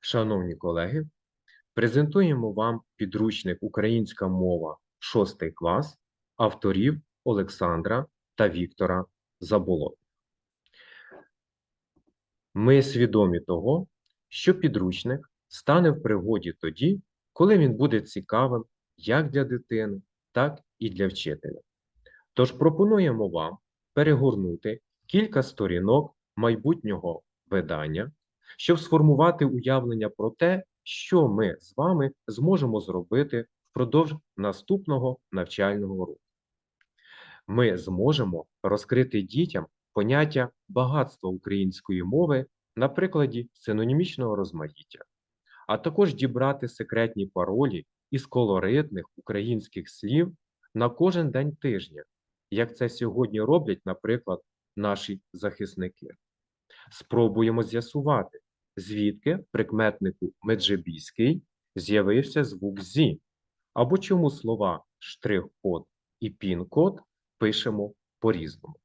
Шановні колеги, презентуємо вам підручник Українська мова 6 клас авторів Олександра та Віктора Заболотних. Ми свідомі того, що підручник стане в пригоді тоді, коли він буде цікавим як для дитини, так і для вчителя. Тож пропонуємо вам перегорнути кілька сторінок майбутнього видання, щоб сформувати уявлення про те, що ми з вами зможемо зробити впродовж наступного навчального року. Ми зможемо розкрити дітям поняття багатства української мови на прикладі синонімічного розмаїття, а також дібрати секретні паролі із колоритних українських слів на кожен день тижня, як це сьогодні роблять, наприклад, наші захисники. Спробуємо з'ясувати, звідки прикметнику меджибійський з'явився звук зі, або чому слова штрих-код і пін-код пишемо по-різному.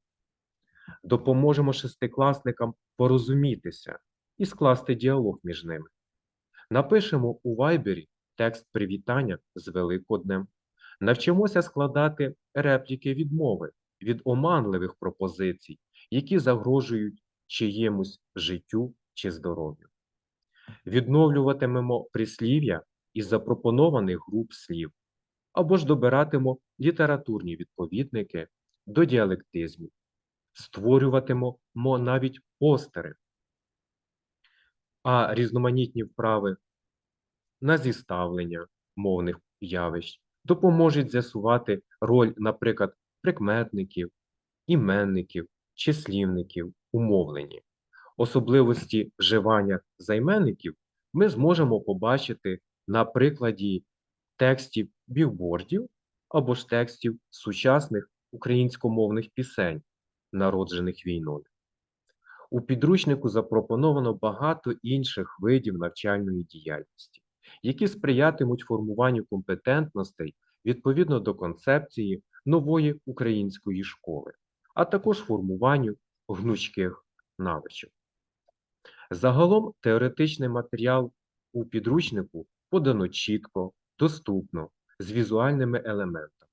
Допоможемо шестикласникам порозумітися і скласти діалог між ними. Напишемо у вайбері текст привітання з Великоднем. Навчимося складати репліки відмови від оманливих пропозицій, які загрожують чиємусь життю чи здоров'ю. Відновлюватимемо прислів'я із запропонованих груп слів, або ж добиратимо літературні відповідники до діалектизмів, створюватимемо навіть постери, а різноманітні вправи на зіставлення мовних явищ допоможуть з'ясувати роль, наприклад, прикметників, іменників, числівників у мовленні. Особливості вживання займенників ми зможемо побачити на прикладі текстів білбордів або ж текстів сучасних українськомовних пісень, народжених війною. У підручнику запропоновано багато інших видів навчальної діяльності, які сприятимуть формуванню компетентностей відповідно до концепції нової української школи, а також формуванню гнучких навичок. Загалом теоретичний матеріал у підручнику подано чітко, доступно, з візуальними елементами.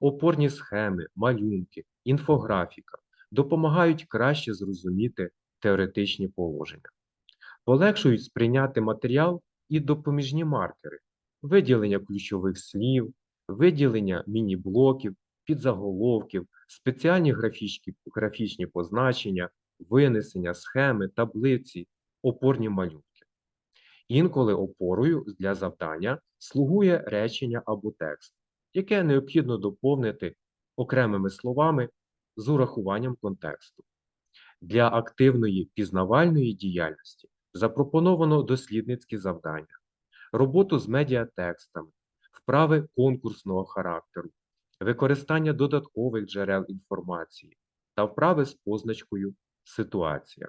Опорні схеми, малюнки, інфографіка допомагають краще зрозуміти теоретичні положення, полегшують сприйняти матеріал і допоміжні маркери, виділення ключових слів, виділення міні-блоків, підзаголовків, спеціальні графічні, графічні позначення, винесення, схеми, таблиці, опорні малюнки. Інколи опорою для завдання слугує речення або текст, яке необхідно доповнити окремими словами з урахуванням контексту. Для активної пізнавальної діяльності запропоновано дослідницькі завдання, роботу з медіатекстами, вправи конкурсного характеру, використання додаткових джерел інформації та вправи з позначкою ситуація.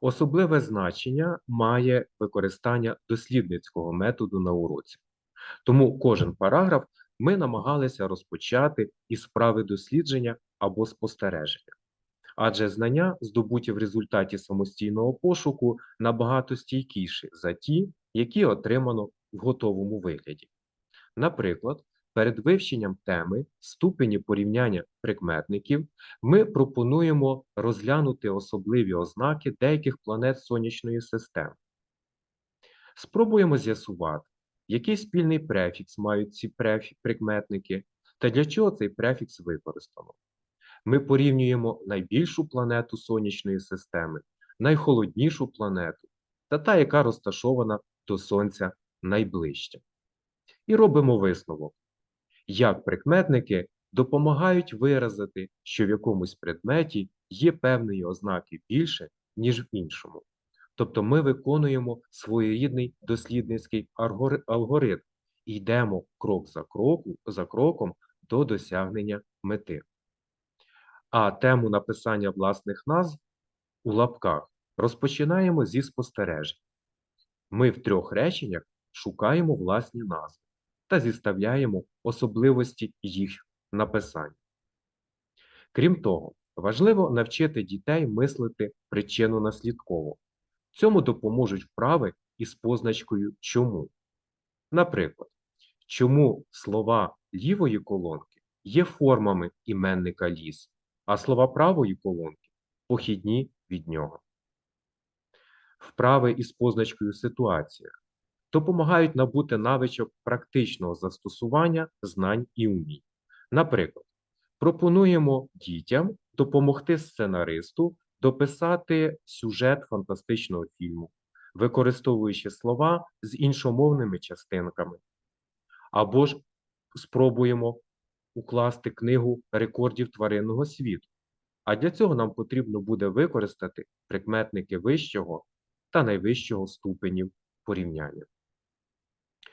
Особливе значення має використання дослідницького методу на уроці. Тому кожен параграф ми намагалися розпочати із справи дослідження або спостереження. Адже знання, здобуті в результаті самостійного пошуку, набагато стійкіші за ті, які отримано в готовому вигляді. Наприклад, перед вивченням теми ступені порівняння прикметників ми пропонуємо розглянути особливі ознаки деяких планет сонячної системи. Спробуємо з'ясувати, який спільний префікс мають ці прикметники та для чого цей префікс використано. Ми порівнюємо найбільшу планету сонячної системи, найхолоднішу планету та та, яка розташована до Сонця найближче. І робимо висновок, як прикметники допомагають виразити, що в якомусь предметі є певної ознаки більше, ніж в іншому. Тобто ми виконуємо своєрідний дослідницький алгоритм і йдемо крок за, кроку, за кроком до досягнення мети. А тему написання власних назв у лапках розпочинаємо зі спостережень. Ми в трьох реченнях шукаємо власні назви та зіставляємо особливості їх написання. Крім того, важливо навчити дітей мислити причинно-наслідково. Цьому допоможуть вправи із позначкою чому. Наприклад, чому слова лівої колонки є формами іменника ліс, а слова правої колонки похідні від нього. Вправи із позначкою ситуація допомагають набути навичок практичного застосування знань і умінь. Наприклад, пропонуємо дітям допомогти сценаристу дописати сюжет фантастичного фільму, використовуючи слова з іншомовними частинками. Або ж спробуємо укласти книгу рекордів тваринного світу. А для цього нам потрібно буде використати прикметники вищого та найвищого ступенів порівняння.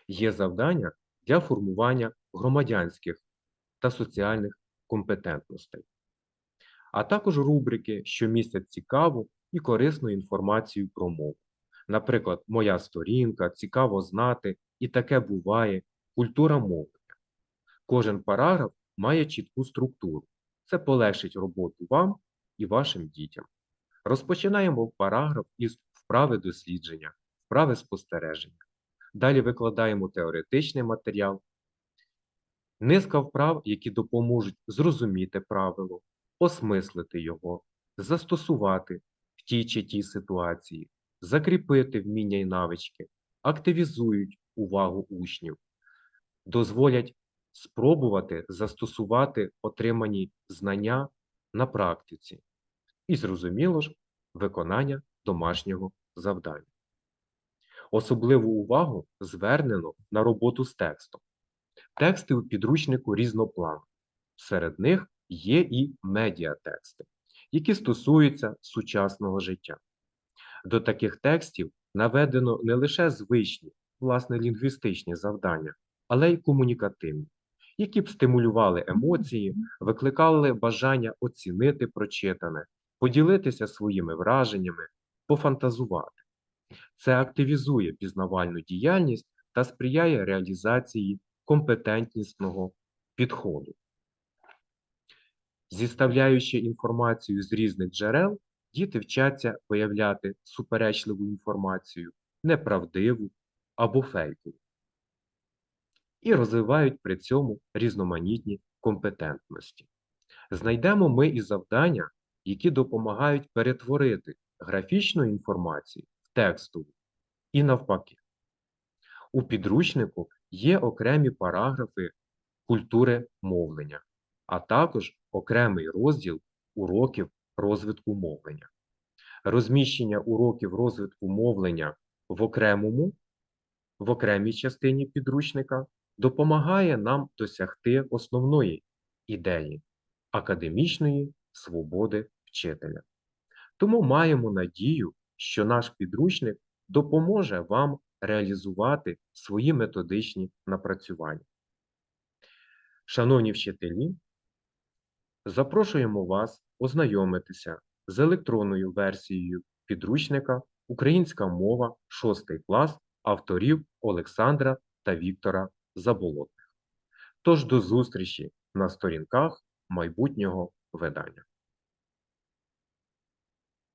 Є завдання для формування громадянських та соціальних компетентностей, а також рубрики, що містять цікаву і корисну інформацію про мову. Наприклад, Моя сторінка, цікаво знати, і таке буває, культура мовлення. Кожен параграф має чітку структуру. Це полегшить роботу вам і вашим дітям. Розпочинаємо параграф із вправи дослідження, вправи спостереження. Далі викладаємо теоретичний матеріал, низка вправ, які допоможуть зрозуміти правило, осмислити його, застосувати в тій чи тій ситуації, закріпити вміння і навички, активізують увагу учнів, дозволять спробувати застосувати отримані знання на практиці і, зрозуміло ж, виконання домашнього завдання. Особливу увагу звернено на роботу з текстом. Тексти у підручнику різнопланові. Серед них є і медіатексти, які стосуються сучасного життя. До таких текстів наведено не лише звичні, власне, лінгвістичні завдання, але й комунікативні, які б стимулювали емоції, викликали бажання оцінити прочитане, поділитися своїми враженнями, пофантазувати. Це активізує пізнавальну діяльність та сприяє реалізації компетентнісного підходу. Зіставляючи інформацію з різних джерел, діти вчаться виявляти суперечливу інформацію, неправдиву або фейкову, і розвивають при цьому різноманітні компетентності. Знайдемо ми і завдання, які допомагають перетворити графічну інформацію в текстову і навпаки. У підручнику є окремі параграфи культури мовлення, а також окремий розділ уроків розвитку мовлення. Розміщення уроків розвитку мовлення в окремому, в окремій частині підручника допомагає нам досягти основної ідеї академічної свободи вчителя. Тому маємо надію, що наш підручник допоможе вам реалізувати свої методичні напрацювання. Шановні вчителі, запрошуємо вас ознайомитися з електронною версією підручника Українська мова 6 клас авторів Олександра та Віктора Заболотних. Тож до зустрічі на сторінках майбутнього видання.